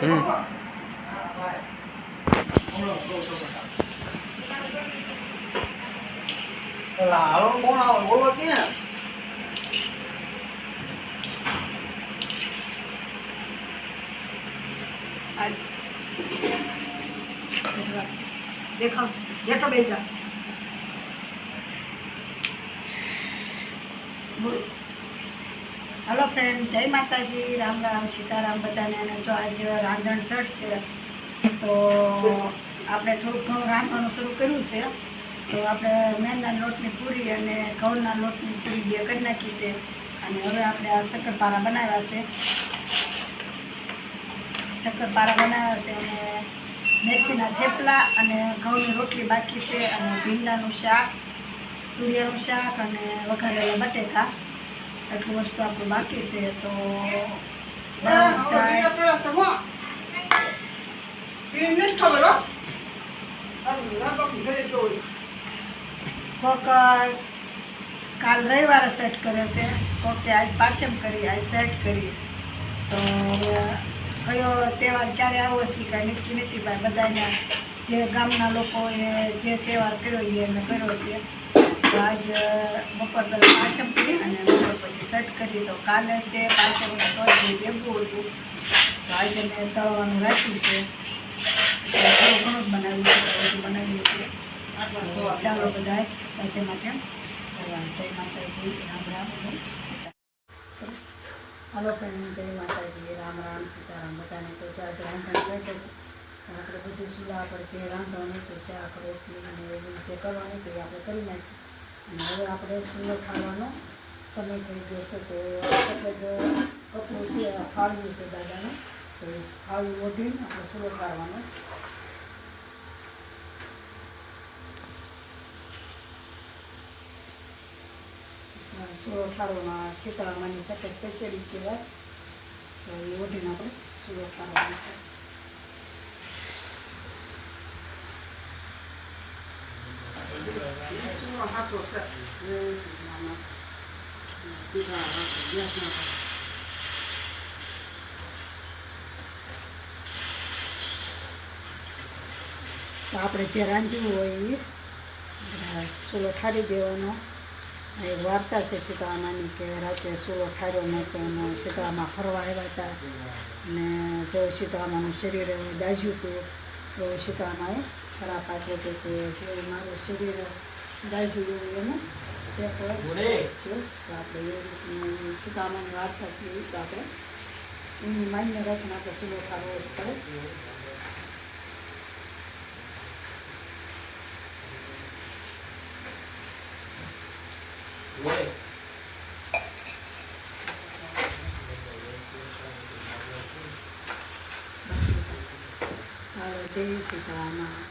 હમ પેલા હાલો કોણ આવે બોલો ક્યાં દેખાવ જેટલો બે જા હલો ફ્રેન્ડ જય માતાજી, રામ રામ, સીતારામ બધાને. અને જો આજે રાંધણ સટ છે, તો આપણે થોડુંક ઘણું રાંધવાનું શરૂ કર્યું છે. તો આપણે મેંદા લોટની પૂરી અને ઘઉંના લોટની પૂરી બે કરી નાખી છે. અને હવે આપણે આ શક્કરપારા બનાવ્યા છે. શક્કરપારા બનાવ્યા છે અને મેથીના થેપલા અને ઘઉંની રોટલી બાકી છે. અને ભીંડાનું શાક, તુરિયાનું શાક અને વઘારેલા બટેકા. એટલું વસ્તુ આપણું બાકી છે તો કોક કાલ રવિવારે સેટ કરે છે કોકે આજ પાછમ કરી આજ સેટ કરી તો કયો તહેવાર ક્યારે આવો છે કાંઈ નક્કી નથી ભાઈ બધાના જે ગામના લોકોએ જે તહેવાર કર્યો એ એને કર્યો છે આજ બપોર પહેલાં પાછમ કરી અને બપોર પછી ચટ કરી. તો કાલે તે પાછમ સોજી ભેગું હતું, તો આજે મેં તળવાનું રાખ્યું છે. થોડું ઘણું જ બનાવ્યું બનાવ્યું છે. ચાલો બધા સાથે માટે જય માતાજી, રામ રામ. હલો ફ્રેન્ડ, જય માતાજી, રામ રામ, સીતારામ. બધાને તો આજે રાંધણ થઈ ગયું આપણે બધું ચૂલા પર જે રાંધવાનું તો શાક, રોટલી અને એ બધું જે કરવાનું તો એ આપણે કરી નાખ્યું હવે આપણે ચૂલો ખાવાનો સમય થઈ ગયો છે તો સફેદ કપડું છે ફાળવું છે દાદાને. તો ફાળવું ઓઢીને આપણે ચૂલો ખાવાનો. સુરો ખાડવામાં શીતળામાંની સફેદ પેશેડી કહેવાય. તો એ ઓઢીને આપણે સુરો ઠારવાનો છે. તો આપણે જે રાંધ્યું હોય એ ચૂલો ઠારી દેવાનો. એક વાર્તા છે સીતામાની કે રાતે ચૂલો ઠાર્યો નહોતો એનો સીતામાં ફરવા આવ્યા હતા. અને જો સીતામાનું શરીર દાઝ્યું હતું, તો સીતામાએ ખરાબ આપ્યો હતું કે મારું શરીર એવું એનું તે છે તો આપણે એ રીતની સીતારામાની છે તો આપણે. એની માન્ય આપણે સૂલો ઠારવો જ પડે હાલો જય સીતારામા